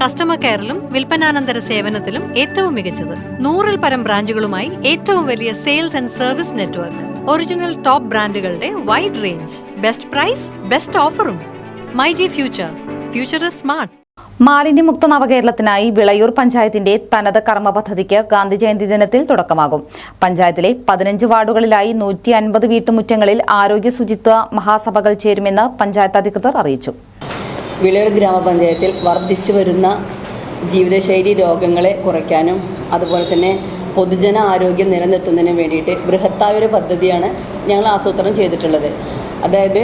Customer കെയറിലും വിൽപ്പനാനന്തര സേവനത്തിലും ഏറ്റവും മികച്ചത്. നൂറിൽ പരം ബ്രാഞ്ചുകളുമായി ഏറ്റവും വലിയ sales and service network. Original top ബ്രാൻഡുകളുടെ wide range best price best ഓഫറും my G future. Future is smart. മാലിന്യമുക്ത നവകേരളത്തിനായി വിളയൂർ പഞ്ചായത്തിന്റെ തനത് കർമ്മ പദ്ധതിക്ക് ഗാന്ധി ജയന്തി ദിനത്തിൽ തുടക്കമാകും. പഞ്ചായത്തിലെ പതിനഞ്ച് വാർഡുകളിലായി നൂറ്റി അൻപത് വീട്ടുമുറ്റങ്ങളിൽ ആരോഗ്യ ശുചിത്വ മഹാസഭകൾ ചേരുമെന്ന് പഞ്ചായത്ത് അധികൃതർ അറിയിച്ചു. വിളയൂർ ഗ്രാമപഞ്ചായത്തിൽ വർദ്ധിച്ചു വരുന്ന ജീവിതശൈലി രോഗങ്ങളെ കുറയ്ക്കാനും അതുപോലെ തന്നെ പൊതുജന ആരോഗ്യം നിലനിർത്തുന്നതിനും വേണ്ടിയിട്ട് ബൃഹത്തായ ഒരു പദ്ധതിയാണ് ഞങ്ങൾ ആസൂത്രണം ചെയ്തിട്ടുള്ളത്. അതായത്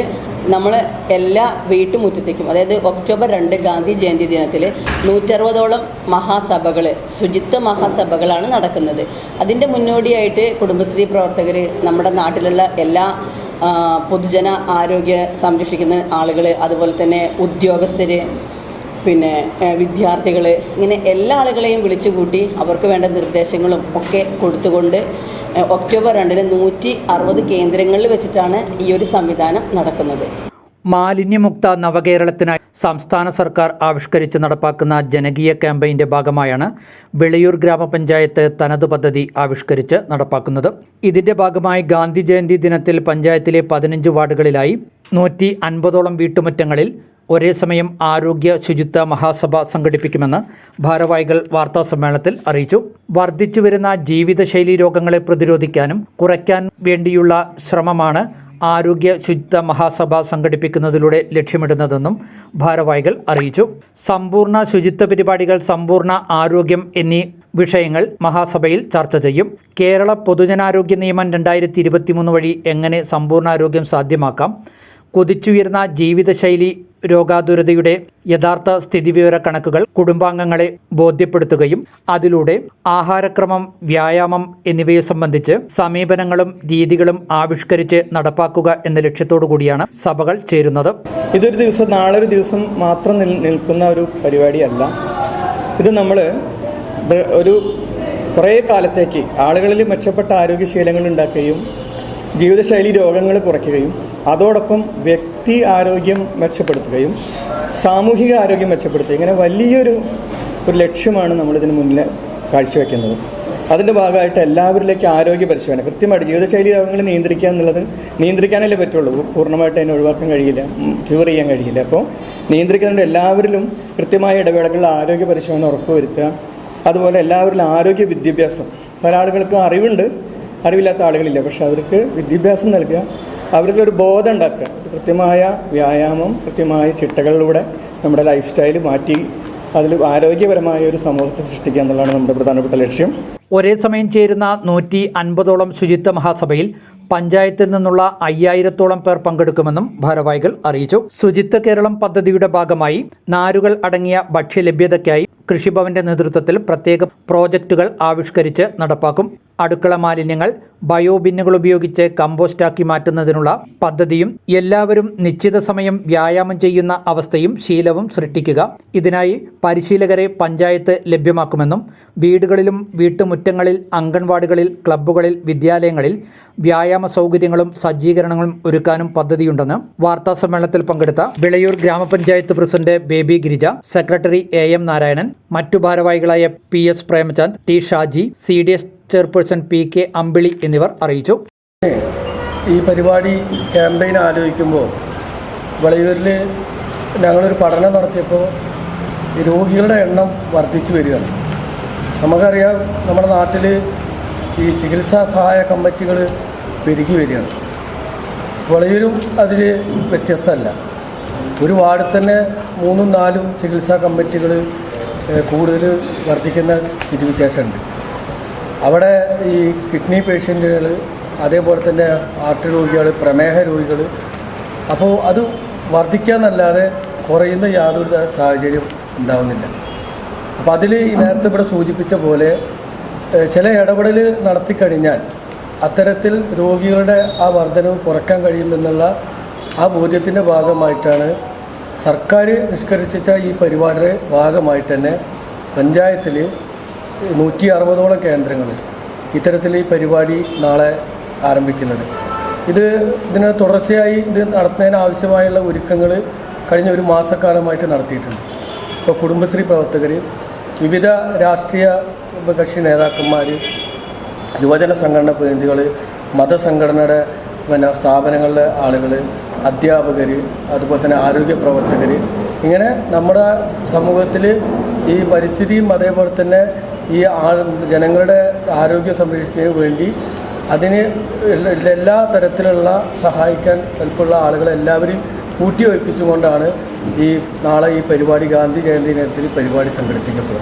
നമ്മൾ എല്ലാ വീട്ടുമുറ്റത്തേക്കും അതായത് ഒക്ടോബർ രണ്ട് ഗാന്ധി ജയന്തി ദിനത്തിൽ നൂറ്ററുപതോളം മഹാസഭകൾ ശുചിത്വ മഹാസഭകളാണ് നടക്കുന്നത്. അതിന്റെ മുന്നോടിയായിട്ട് കുടുംബശ്രീ പ്രവർത്തകർ നമ്മുടെ നാട്ടിലുള്ള എല്ലാ പൊതുജന ആരോഗ്യ സംരക്ഷിക്കുന്ന ആളുകൾ അതുപോലെ തന്നെ ഉദ്യോഗസ്ഥർ പിന്നെ വിദ്യാർത്ഥികൾ ഇങ്ങനെ എല്ലാ ആളുകളെയും വിളിച്ചു കൂട്ടി അവർക്ക് വേണ്ട നിർദ്ദേശങ്ങളും ഒക്കെ കൊടുത്തുകൊണ്ട് ഒക്ടോബർ രണ്ടിന് നൂറ്റി അറുപത് കേന്ദ്രങ്ങളിൽ വെച്ചിട്ടാണ് ഈ ഒരു സംവിധാനം നടക്കുന്നത്. മാലിന്യമുക്ത നവകേരളത്തിനായി സംസ്ഥാന സർക്കാർ ആവിഷ്കരിച്ച് നടപ്പാക്കുന്ന ജനകീയ ക്യാമ്പയിന്റെ ഭാഗമായാണ് വെളിയൂർ ഗ്രാമപഞ്ചായത്ത് തനത് പദ്ധതി ആവിഷ്കരിച്ച് നടപ്പാക്കുന്നത്. ഇതിന്റെ ഭാഗമായി ഗാന്ധി ജയന്തി ദിനത്തിൽ പഞ്ചായത്തിലെ പതിനഞ്ച് വാർഡുകളിലായി നൂറ്റി അൻപതോളം വീട്ടുമുറ്റങ്ങളിൽ ഒരേ സമയം ആരോഗ്യ ശുചിത്വ മഹാസഭ സംഘടിപ്പിക്കുമെന്ന് ഭാരവാഹികൾ വാർത്താ സമ്മേളനത്തിൽ അറിയിച്ചു. വർദ്ധിച്ചു വരുന്ന ജീവിതശൈലി രോഗങ്ങളെ പ്രതിരോധിക്കാനും കുറയ്ക്കാൻ വേണ്ടിയുള്ള ശ്രമമാണ് ആരോഗ്യ ശുചിത്വ മഹാസഭ സംഘടിപ്പിക്കുന്നതിലൂടെ ലക്ഷ്യമിടുന്നതെന്നും ഭാരവാഹികൾ അറിയിച്ചു. സമ്പൂർണ ശുചിത്വ പരിപാടികൾ സമ്പൂർണ ആരോഗ്യം എന്നീ വിഷയങ്ങൾ മഹാസഭയിൽ ചർച്ച ചെയ്യും. കേരള പൊതുജനാരോഗ്യ നിയമം രണ്ടായിരത്തി ഇരുപത്തിമൂന്ന് വഴി എങ്ങനെ സമ്പൂർണ ആരോഗ്യം സാധ്യമാക്കാം? കുതിച്ചുയർന്ന ജീവിതശൈലി രോഗാതുരതയുടെ യഥാർത്ഥ സ്ഥിതിവിവര കണക്കുകൾ കുടുംബാംഗങ്ങളെ ബോധ്യപ്പെടുത്തുകയും അതിലൂടെ ആഹാരക്രമം വ്യായാമം എന്നിവയെ സംബന്ധിച്ച് സമീപനങ്ങളും രീതികളും ആവിഷ്കരിച്ച് നടപ്പാക്കുക എന്ന ലക്ഷ്യത്തോടു കൂടിയാണ് സഭകൾ ചേരുന്നത്. ഇതൊരു ദിവസം നാളെ ഒരു ദിവസം മാത്രം നിൽക്കുന്ന ഒരു പരിപാടിയല്ല. ഇത് നമ്മൾ ഒരു കുറേ കാലത്തേക്ക് ആളുകളിൽ മെച്ചപ്പെട്ട ആരോഗ്യശീലങ്ങൾ ഉണ്ടാക്കുകയും ജീവിതശൈലി രോഗങ്ങൾ കുറയ്ക്കുകയും അതോടൊപ്പം വ്യക്തി ആരോഗ്യം മെച്ചപ്പെടുത്തുകയും സാമൂഹിക ആരോഗ്യം മെച്ചപ്പെടുത്തുകയും ഇങ്ങനെ വലിയൊരു ഒരു ലക്ഷ്യമാണ് നമ്മളിതിന് മുന്നിൽ കാഴ്ചവെക്കുന്നത്. അതിന്റെ ഭാഗമായിട്ട് എല്ലാവരിലേക്ക് ആരോഗ്യ പരിശോധന കൃത്യമായിട്ട് ജീവിതശൈലി രോഗങ്ങൾ നിയന്ത്രിക്കുക എന്നുള്ളത് നിയന്ത്രിക്കാനല്ലേ പറ്റുള്ളൂ. പൂർണമായിട്ട് അതിനെ ഒഴിവാക്കാൻ കഴിയില്ല ക്യൂർ ചെയ്യാൻ കഴിയില്ല. അപ്പോൾ നിയന്ത്രിക്കാനുള്ള എല്ലാവരിലും കൃത്യമായ ഇടവേളകളിൽ ആരോഗ്യ പരിശോധന ഉറപ്പുവരുത്തുക അതുപോലെ എല്ലാവരിലും ആരോഗ്യ വിദ്യാഭ്യാസം. പല ആളുകൾക്കും അറിവുണ്ട്. അറിവില്ലാത്ത ആളുകളില്ല പക്ഷെ അവർക്ക് വിദ്യാഭ്യാസം നൽകുക. അവർക്ക് ഒരു ബോധം ഉണ്ടാക്കുക കൃത്യമായ വ്യായാമം കൃത്യമായ ചിട്ടകളിലൂടെ നമ്മുടെ ലൈഫ് സ്റ്റൈൽ മാറ്റി അതിൽ ആരോഗ്യപരമായ ഒരു സമൂഹത്തെ സൃഷ്ടിക്കുക എന്നുള്ളതാണ് നമ്മുടെ പ്രധാനപ്പെട്ട ലക്ഷ്യം. ഒരേ സമയം ചേരുന്ന നൂറ്റി അൻപതോളം ശുചിത്വ മഹാസഭയിൽ പഞ്ചായത്തിൽ നിന്നുള്ള അയ്യായിരത്തോളം പേർ പങ്കെടുക്കുമെന്നും ഭാരവാഹികൾ അറിയിച്ചു. ശുചിത്വ കേരളം പദ്ധതിയുടെ ഭാഗമായി നാരുകൾ അടങ്ങിയ ഭക്ഷ്യലഭ്യതയ്ക്കായി കൃഷിഭവന്റെ നേതൃത്വത്തിൽ പ്രത്യേക പ്രോജക്റ്റുകൾ ആവിഷ്കരിച്ച് നടപ്പാക്കും. അടുക്കള മാലിന്യങ്ങൾ ബയോബിന്നുകൾ ഉപയോഗിച്ച് കമ്പോസ്റ്റാക്കി മാറ്റുന്നതിനുള്ള പദ്ധതിയും എല്ലാവരും നിശ്ചിത സമയം വ്യായാമം ചെയ്യുന്ന അവസ്ഥയും ശീലവും സൃഷ്ടിക്കുക. ഇതിനായി പരിശീലകരെ പഞ്ചായത്ത് ലഭ്യമാക്കുമെന്നും വീടുകളിലും വീട്ടുമുറ്റങ്ങളിൽ അംഗൻവാടികളിൽ ക്ലബ്ബുകളിൽ വിദ്യാലയങ്ങളിൽ വ്യായാമ സൗകര്യങ്ങളും സജ്ജീകരണങ്ങളും ഒരുക്കാനും പദ്ധതിയുണ്ടെന്ന് വാർത്താ സമ്മേളനത്തിൽ പങ്കെടുത്ത വിളയൂർ ഗ്രാമപഞ്ചായത്ത് president Baby Girija secretary A M Narayanan മറ്റു ഭാരവാഹികളായ P S Premachand T Shaji C D S chairperson P K Ambili എന്നിവർ അറിയിച്ചു. ഈ പരിപാടി ക്യാമ്പയിൻ ആലോചിക്കുമ്പോൾ വളയൂരിൽ ഞങ്ങളൊരു പഠനം നടത്തിയപ്പോൾ രോഗികളുടെ എണ്ണം വർദ്ധിച്ചു വരികയാണ്. നമുക്കറിയാം നമ്മുടെ നാട്ടിൽ ഈ ചികിത്സാ സഹായ കമ്മിറ്റികൾ പെരുകി വരികയാണ്. വളയൂരും അതിൽ വ്യത്യസ്തമല്ല. ഒരു വാർഡിൽ തന്നെ മൂന്നും നാലും ചികിത്സാ കമ്മിറ്റികൾ കൂടുതൽ വർദ്ധിക്കുന്ന സ്ഥിതിവിശേഷമുണ്ട്. അവിടെ ഈ കിഡ്നി പേഷ്യന്റുകൾ അതേപോലെ തന്നെ ഹാർട്ട് രോഗികൾ പ്രമേഹ രോഗികൾ. അപ്പോൾ അത് വർദ്ധിക്കാന്നല്ലാതെ കുറയുന്ന യാതൊരു തര സാഹചര്യം ഉണ്ടാവുന്നില്ല. അപ്പോൾ അതിൽ നേരത്തെ ഇവിടെ സൂചിപ്പിച്ച പോലെ ചില ഇടപെടൽ നടത്തിക്കഴിഞ്ഞാൽ അത്തരത്തിൽ രോഗികളുടെ ആ വർധനവ് കുറയ്ക്കാൻ കഴിയുമെന്നുള്ള ആ ബോധ്യത്തിന്റെ ഭാഗമായിട്ടാണ് സർക്കാർ നിഷ്കരിച്ച ഈ പരിപാടിയുടെ ഭാഗമായിട്ട് തന്നെ പഞ്ചായത്തിൽ നൂറ്റി അറുപതോളം കേന്ദ്രങ്ങൾ ഇത്തരത്തിൽ ഈ പരിപാടി നാളെ ആരംഭിക്കുന്നത്. ഇത് ഇതിന് തുടർച്ചയായി ഇത് നടത്തുന്നതിന് ആവശ്യമായുള്ള ഒരുക്കങ്ങൾ കഴിഞ്ഞ ഒരു മാസക്കാലമായിട്ട് നടത്തിയിട്ടുണ്ട്. ഇപ്പോൾ കുടുംബശ്രീ പ്രവർത്തകർ വിവിധ രാഷ്ട്രീയ കക്ഷി നേതാക്കന്മാർ യുവജന സംഘടന പ്രതിനിധികൾ മതസംഘടനയുടെ പിന്നെ സ്ഥാപനങ്ങളിലെ ആളുകൾ അധ്യാപകർ അതുപോലെ തന്നെ ആരോഗ്യ പ്രവർത്തകർ ഇങ്ങനെ നമ്മുടെ സമൂഹത്തിൽ ഈ പരിസ്ഥിതിയും അതേപോലെ തന്നെ ഈ ജനങ്ങളുടെ ആരോഗ്യ സംരക്ഷിക്കുന്നതിന് വേണ്ടി അതിന് എല്ലാ- തരത്തിലുള്ള സഹായിക്കാൻ കൽപ്പുള്ള ആളുകളെ എല്ലാവരെയും കൂട്ടിവയ്പ്പിച്ചുകൊണ്ടാണ് ഈ നാളെ ഈ പരിപാടി ഗാന്ധി ജയന്തി ദിനത്തിൽ പരിപാടി സംഘടിപ്പിക്കപ്പെടുന്നത്.